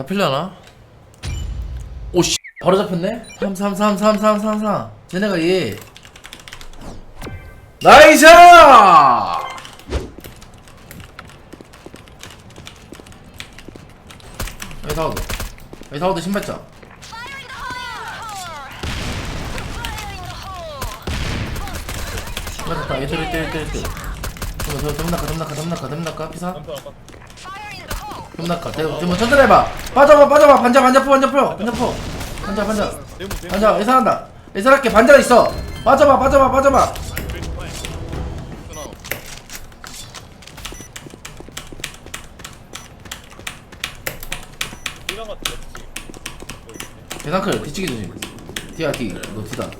잡힐려나? 오씨 바로 잡혔네? 3 3 3 3 3 3 3 쟤네가 얘 나이스! 여기 사우드 여기 사우드 신발장 신발장 딱 1대 1대 1대 1대 잠깐만 덤나카 덤나카 덤나카 덤나카 피사 깜빡 덤나카 대뭐 천천히 해봐. 빠져봐 빠져봐. 반자 반자 포 반자 포 반자 포 반자 반자. 대문 대문 반자 예상한다. 예상할게. 반자 있어. 빠져봐 빠져봐 빠져봐. 예상클 뒤치기 조심. 뒤야 뒤너 뒤다.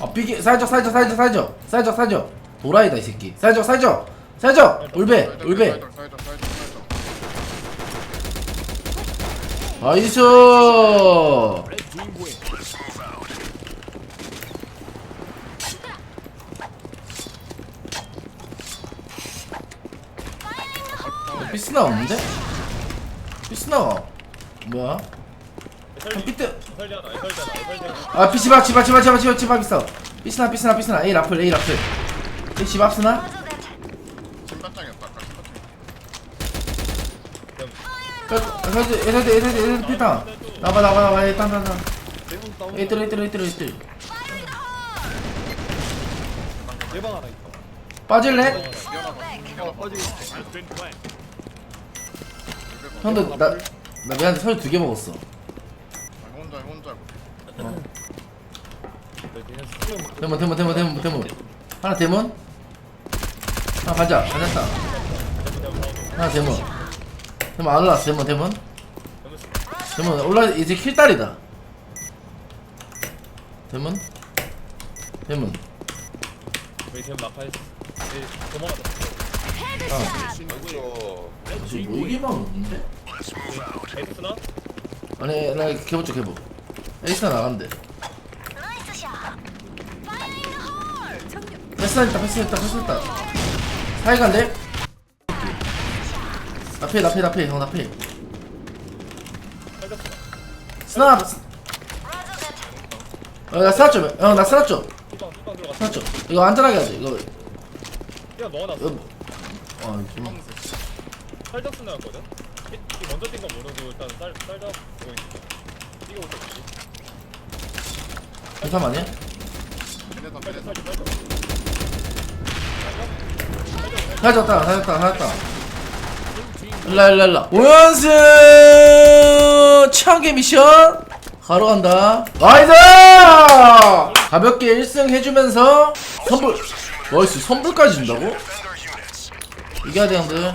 아 삐기 사이적 사이적 사이적 사이적. 사이적 사이적. 도라이다 이 새끼. 사이적 사이적. 사이적. 울베 울베 사이드, 사이드, 사이드, 사이드. 나이스! 피스나 없는데? 피스나가 뭐야? 애설리 삐뚤 애설리 하나 애설리 하나 애설리 하나 아 피시바 치바 치바 치바 치바 치바 있어. 피스나 피스나 피스나. A 라플 A 라플. A 시바 스나 신발장이었다, 아까 신발장. 에서드 에서드 에서드 에서드 피타 나봐 나봐 나봐 일단 다운 에이들 에이들 에이들 에이들 대방 하나 있어 빠질래? 미안하다. 미안하다. 형도 나, 나 미안한데 설 두 개 먹었어 아, 혼자, 혼자. 대문 대문 대문 대문 대문 하나 대문 하나 반자 반자다 하나 대문 대문 안 올라왔어 대문 대문? 대문 올라 이제 킬딸이다. 대문? 대문. 우리 대문 도망가자 아. 그렇죠. 지금 뭐 이기만 없는데? 에이스나? 아니 나 개보 쪽 개보. 에이스나 나간대. 패스했다 패스했다 패스했다. 사이간데? 나필 나필 나필. 형 살렸어 스나 어나 스나 좀형나 스나 좀. 뚜껑 뚜껑 들어갔어 스나 좀. 이거 안전하게 하지 이거. 그냥 넣어놨어. 이거 아좀 살짝 스나였거든? 이- 이 먼저 뛴건 모르고 일단 쌀 쌀잡 보고 있어 이거 어떻게 괜찮 아니야? 얘네다, 살짝 얘네다. 살짝 살짝 살졌다 살졌다 살졌다 일라 일라. 일라 오연승 최한계 미션. 가러 간다. 나이스! 가볍게 1승 해주면서 선불 나이스. 선불까지 준다고? 이겨야 돼 형들.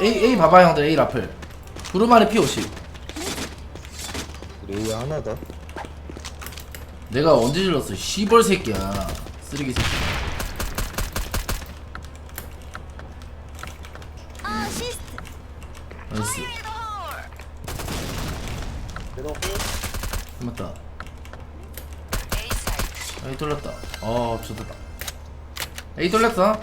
A, A 봐봐 형들. A 라플. 구르마리 P50. 레이 하나 더. 내가 언제 질렀어? 시벌 새끼야. 쓰레기 새끼 나이스 맞다 A 돌렸다 어 좋다 A 돌렸어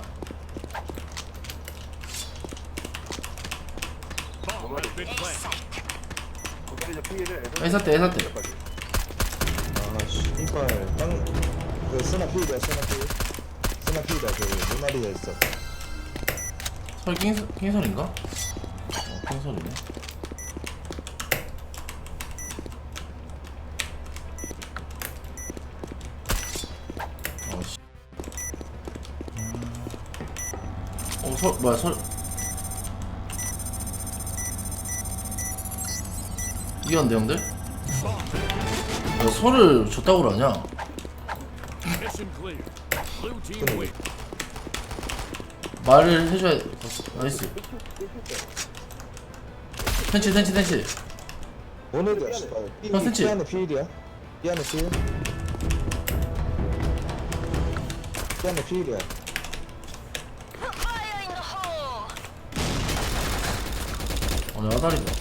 A 샀대 A 샀대 아, 씨발. 땅, 그, 스나 필이야, 스나 필. 스나 필이다, 그, 눈알이가 있어. 설 킹, 킹설인가? 어 킹설이네 어씨 어, 설, 뭐야, 설. 이겼는데, 형들? 야, 설을 줬다고 그러냐? 말을 해줘야 돼. 나이스. 텐치, 텐치, 텐치. 보내줘, 씨발. 삐, 아, 스치. 피아노 필이야. 피아노 필. 피아노 필이야. 어, 내 아다리가.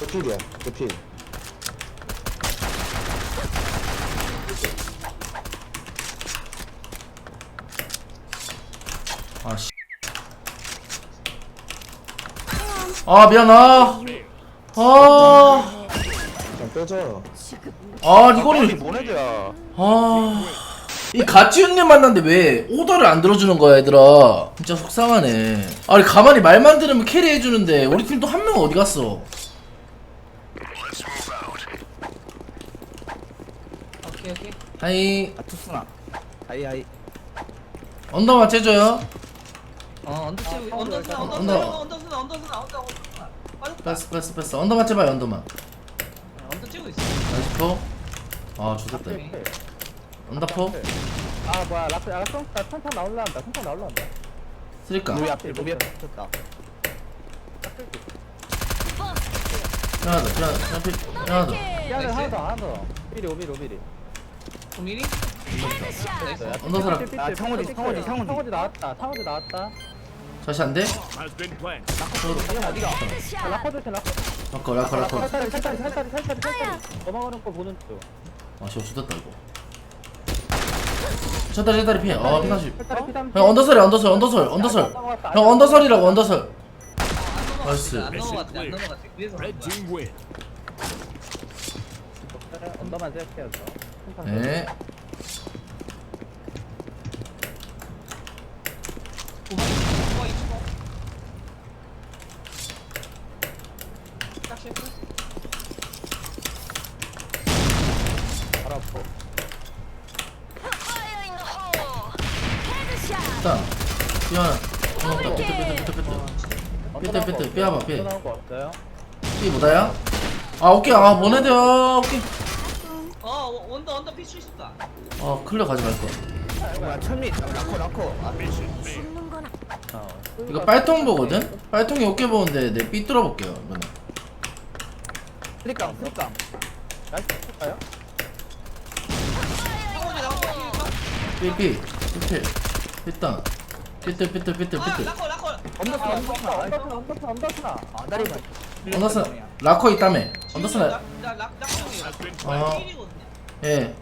그 필이야, 그 필. 아 미안 아. 아. 그냥 빼줘 아 이거를 뭔 애들야 아. 이 가치윤님 만났는데 왜 오더를 안 들어주는 거야 얘들아? 진짜 속상하네. 아니 가만히 말만 들으면 캐리해주는데 우리 팀 또 한 명 어디 갔어? 오케이 오케이. 하이. 아 투스나 하이 하이. 언더만 째줘요 어 언더 치고 언더 쓰나 언더 언더. 쓰나 언더 쓰나 언더 쓰나 언더 언더 쓰나 빠졌다 패스 패스 패스 언더만 째봐요 언더만. 언더 치고 있어. 나이스 포. 아 죽었다. 오케이. 언더포. 아 뭐야 라프 아 라프 나 천천 나올라한다 천천 나올라한다. 쓰리까 로비 앞에 로비 앞에. 쳤다. 하나 더 하나 더 하나 더 하나 더. 야를 하나 더 하나 더. 미리 오미리 오미리. 9mm? 나이스 언더 사람. 아 창호지 창호지 창호지. 창호지 나왔다 창호지 나왔다 다시 안돼? 이건 어디가 아, 라커 조심 라커 라커. 라커 라커 살살이 살살이 살살이 살살이 살살이 넘어가는 거 보는 쪽아 씨발 죽었다 이거. 쳤다리 쳤다리 피해. 아 피사십 살살이 피담 형 언더설이 언더설 언더설 언더설. 형 언더설이라고 언더설. 나이스. 안안네 고마워 이거 딱 셰프 바로 일단 삐하나 고맙다 삐뚤 삐뚤 삐뚤 삐뚤 삐뚤 삐뚤 삐아봐 삐? 삐 뭐다야? 아 오케이 아 보내드요 오케이 어 언더 언더 피치 있다 아 클리어 가지 말거 뭐야 천미 라커 라커 아 이거 빨통 보거든? 빨통이 어깨 보는데 내 삐 뚫어볼게요 이번에 슬리깡 슬리깡 나이스? 상원이 나온 거 삐삐. 삐필 삐땅 삐뚤 삐뚤 삐뚤. 아 삐뚤 라커 라커. 언더스나 언더스나. 언더스나 언더스나 언더스나. 아 다리만 언더슨 라커 있다며. 언더슨 라커이야. 아. 1이거든요. 예.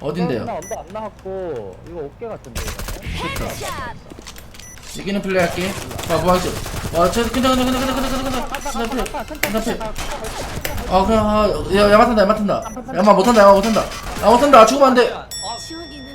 어딘데요? 언더 안 나왔고 이거 어깨 같은데 이거는? 이기는 플레이 할게. 봐뭐 하죠 아, 저 근데 근데 근데 근데 근데 근데 근데. 스나필 스나필. 아 그냥 아, 야 야마 탄다 야마 탄다. 야마 못 탄다 야마 못 탄다. 야마 못 탄다 아, 죽으면 안돼. 지원이는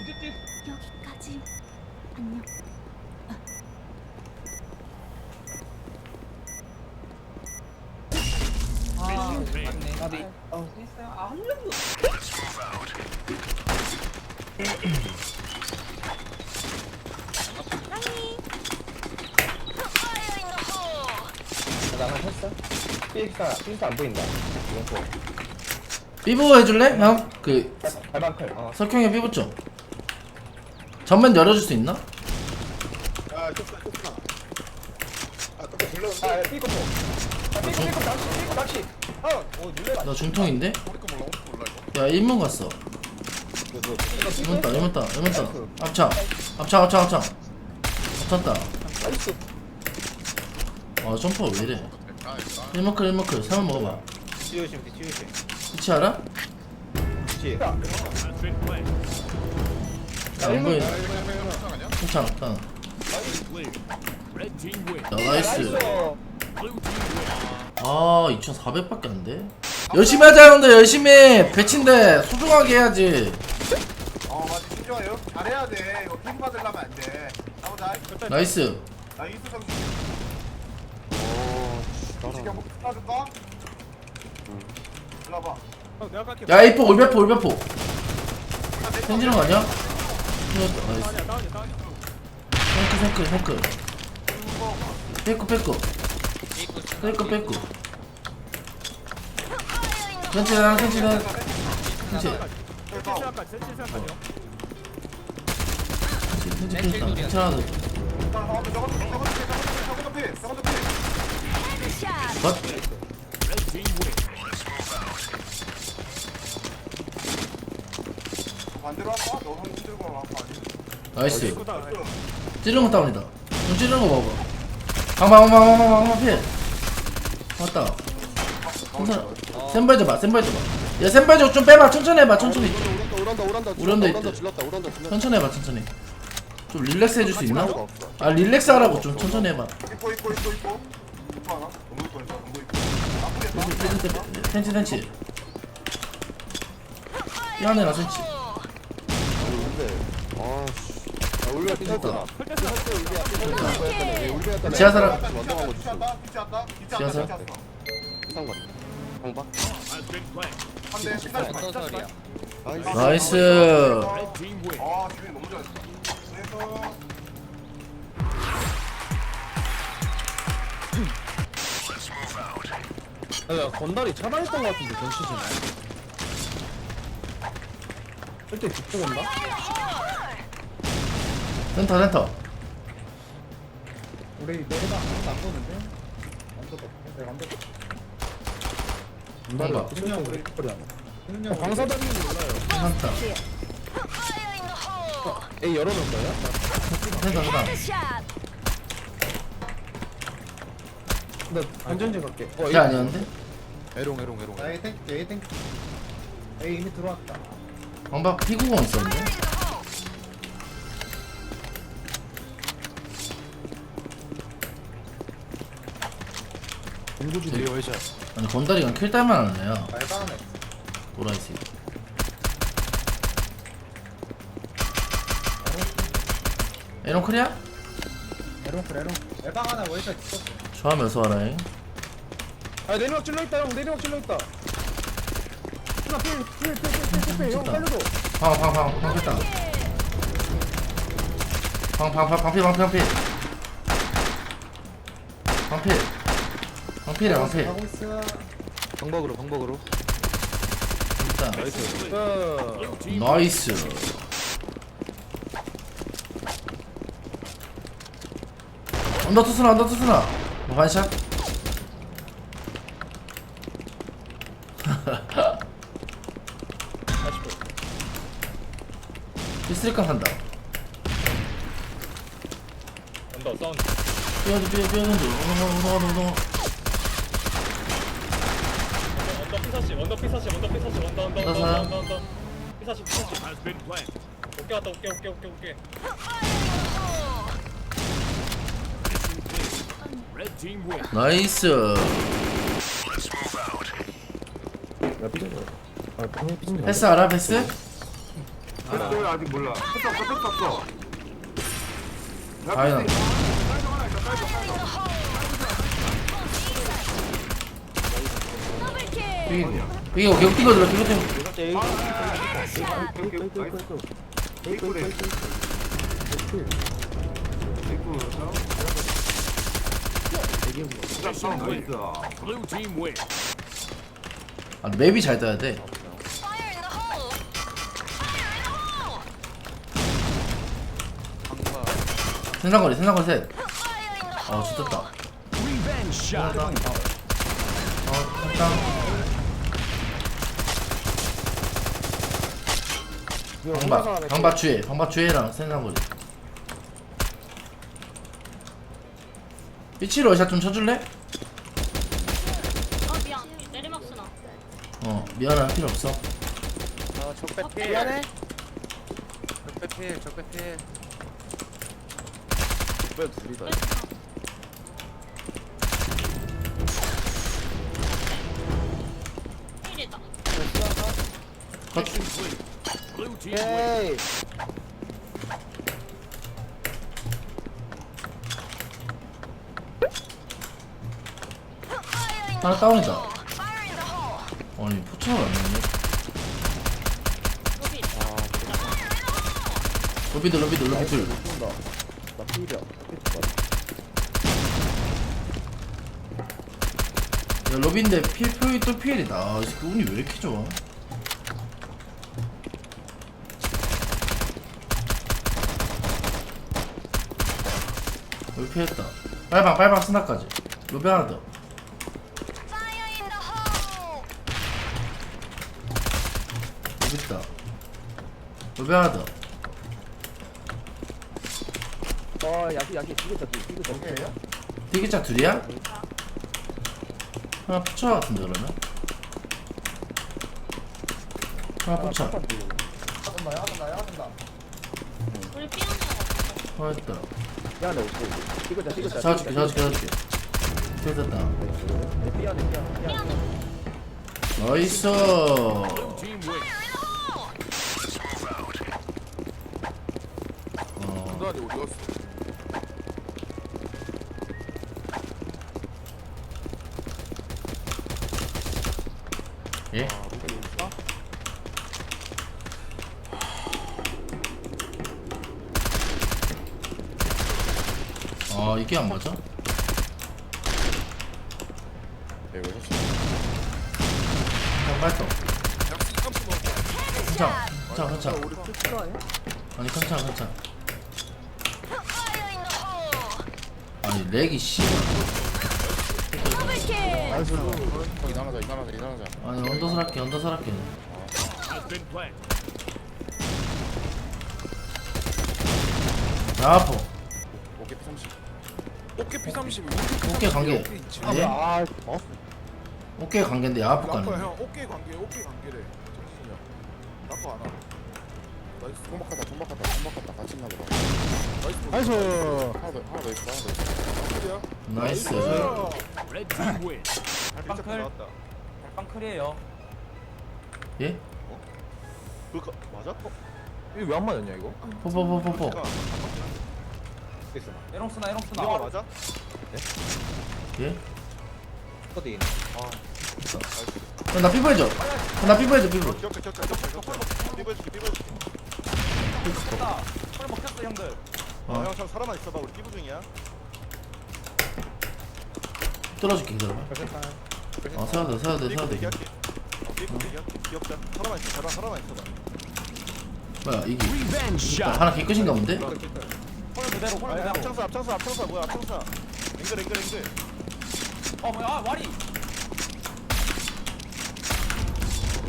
나가 했어? 삐익사 삐익사 안 보인다 이거 삐부 해줄래? 형 그 발방클 어 석형이 삐부 좀 전면 열어줄 수 있나? 야 쫓아 쫓아 아 또또 들렸는데 아, 삐고 또. 아, 삐고, 삐고, 낚시, 삐고, 낚시. 아, 어, 놀래라. 나 중통인데? 우리 거 몰라 우리 거 몰라 이거 야 인문 갔어 이문 따 이문 따 이문 따 앞창 앞창 앞창 앞창 앞찼다 나이스. 아 점퍼 왜 이래 아 이거 1머클 1머클. 3번 먹어봐. 지우심, 지우심. 위치 알아? 지. 안 보이네? 괜찮아 괜찮아. 야, 나이스. 아 2400밖에 안 돼? 열심히 하자 형들 열심히. 배친데 소중하게 해야지. 어 맞아. 진짜 이거 잘해야 돼. 이거 팀 받으려면 안돼. 나이스. 나 이수성 오 따라. 한번 따줄까? 일로 와봐. 형 내가 갈게. 야 A4 올배포 올배포 현지는 거 아니야? 어, 나이스. 다운이야 다운이야 다운이야. 페이크 페이크 페이크 페이크 페이크 페이크 페이크 현지는 현지는 현지 센치 생각까지 센치 생각까지요. 현지 현지 괜찮아 저건 저건 저건 저건 저건 저건 컷 반대로 할까? 너 한번 들고 와 아니 나이스. 찌르는 거 다운이다. 좀 찌르는 거 봐봐. 방방 방방 방방 방방 피해 왔다. 괜찮아 센바이즈 봐 센바이즈 봐야 센바이즈 좀 빼봐. 천천히 해봐 천천히. 우란다 우란다 우란다 우란다 있대. 질렀다 우란다 질렀다 천천히 해봐 천천히. 좀 릴렉스 해줄 수 있나? 아 릴렉스 하라고 좀 천천히 해봐. 이뻐 이뻐 이뻐 이뻐 텐치 텐치 나 텐치 아 우리가 삐졌잖아 우리가 지하 사람 원동하고 뒤치 왔다. 뒤치 왔다. 뒤치 왔다. 지하사? 뒤치 왔어. 상관 피사시 맞 소설이야. 나이스 아, 기분이 너무 좋았어. 야 건달이 차단했던 것 같은데 전 시즌에 그때 뒷부 건다? 센터 센터 우리 내려다 아무도 안 보는데? 아무도 없어 내가 안 돼. 뭔가 그냥 우리 거리 안 와. 광사단님 몰라요 한타 A 열어놓을 거예요? 센터 센터 나 안전지 갈게. 어걔 아니었는데? 에롱 에롱 에롱. A 땡 A 땡 A 이미 들어왔다. 방박 피구공 있었는데? 공구주 뒤에 월샷 아니 건다리가 킬 딸만 하는 애야 말방하네. 노라이스 에런 크리야? 에롱클 에롱. 에방 하나 월샷 있었어 좋아하면서 하라잉 아 내리막 찔러 있다 형. 내리막 찔러 있다. 하나 필필필필필필형 살려줘. 방방방 방필다. 방방방 방필 방필 방필. 방필. 방필이야 방필. 가고 있어 방박으로 방박으로. 일단. 그 나이스. 언더 투스나 언더 투스나. 뭐 반샷 피스리깡 한다 언더 사운드. 뛰어도 뛰어 뛰어도 우동아 우동아 우동아. 언더 피사시 언더 피사시 언더 피사시 언더 언더 언더? 언더 언더 피사시 피사시 오케이 왔다 오케이 오케이 오케이 오케이 나이스 야 삐졌어 아 방금 삐진 거 패스 알아 패스? 패스 아직 몰라. 패스 없어. 패스 없어. 야, 다행이다. 패스 있어. 사이드 하나 있어. 사이드 사이드. 삐 이거 계속 뛰거들어 계속 뛰어 오케이, 오케이. 나이스. 에이쿠 에이쿠. 에이쿠. 진짜 싸 아 맵이 잘 떠야 돼 생산거리 생산거리 셋 어, 좋겠다. 어, 일단. 방박, 방박 주에, 방박 주에랑 생산거리. 삐치로 어샷 좀 쳐줄래? 어 미안. 내리막 쓰나. 어, 미안할 필요 없어. 미안해. 왜 둘이다. 필이다. 컷. 에이 하나 다운이다. 아니, 포착을 안 로비드, 로비드. 나 삐져 야, 로비인데 필, 표이 또 필이다. 아, 운이 왜 이렇게 좋아? 여기 피했다. 빨방, 빨방 스나까지. 로비 하나 더. 조배하다 어 야기 야기. 비교차 비 비교차 오케이요? 띠기차 둘이야? 하나 붙여 같은데 그러면. 하나 붙여. 하던다 야하던다 야하던다 우리 삐아노 아 됐다. 삐아노 없어 비교차 비교차 사줄게 사줄게 사줄게. 됐다. 삐아노 삐아노 삐아노. 나이스. 순간이 어디 갔어? 예? 아 이게 안 맞아? 네, 이거 깜짝 놀랐어. 괜찮아 괜찮아 괜찮아 우리 아니야? 아니 괜찮아 괜찮아 아니 렉이 씨. 아니 언더스럽게 언더스럽게 야 아파 오케이, P30. 오케이, P30. 어깨 관계 예? 아 어? 어깨 관계인데 야 아파 라커야, 가는 형. 오케이 관계, 오케이 관계래. 정신이야. 라커 안 와. 나이스. 존박하다, 존박하다, 존박하다. 같이 있나 보다. 나이스. 나이스. 하나 더, 하나 더 있어, 하나 더 있어. 나이스 발빵 클 나왔다. 빵클이에요 예? 그니까 맞아? 어? 이거 왜 안 맞았냐 이거? 뽀뽀뽀뽀뽀 에롱스나 에롱스나 이거 맞아? 예? 어디? 형, 나 삐뽀해줘 형, 나 삐뽀해줘 삐뽀 기억자, 기억자, 기억자, 기억자. 삐부해줄게, 삐부해줄게. 됐다 헐 먹혔어 형들 어, 어. 형, 참 살아만 있어봐. 우리 삐부 중이야. 뚫어줄게 기다려봐 어 세워야 돼 세워야 돼 세워야 돼 대기할게. 어. 기억자. 살아만 있어, 살아, 살아만 있어봐. 뭐야 이게 일단 하나 개 끝인가 본데? 헐 그대로 헐 아, 그대로 앞창사, 앞창사, 앞창사 뭐야? 앞창사. 앵글, 앵글, 앵글. 어 뭐야 아 와리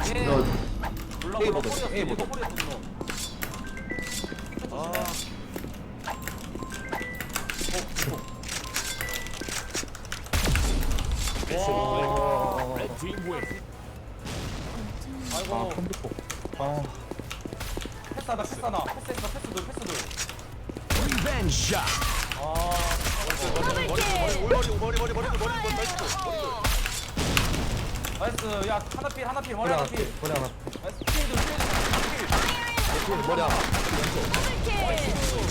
예너 몰라 몰라 이거 꼬리였어 이거 아, 아이고 컴퓨터 아 패스하다 패스하다 패스했어 패스 돌 패스 돌 나이스 야 하나 필 하나 필 머리 하나 필 머리 하나 나이스 필돌 필 머리 하나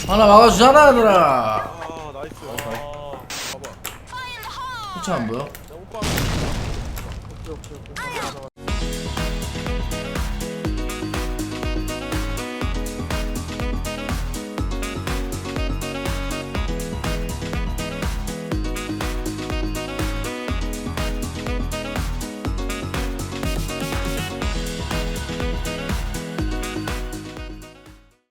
하나 막아주잖아 얘들아 아, 나이스. 아 봐봐. 후차 안 보여? 오빠.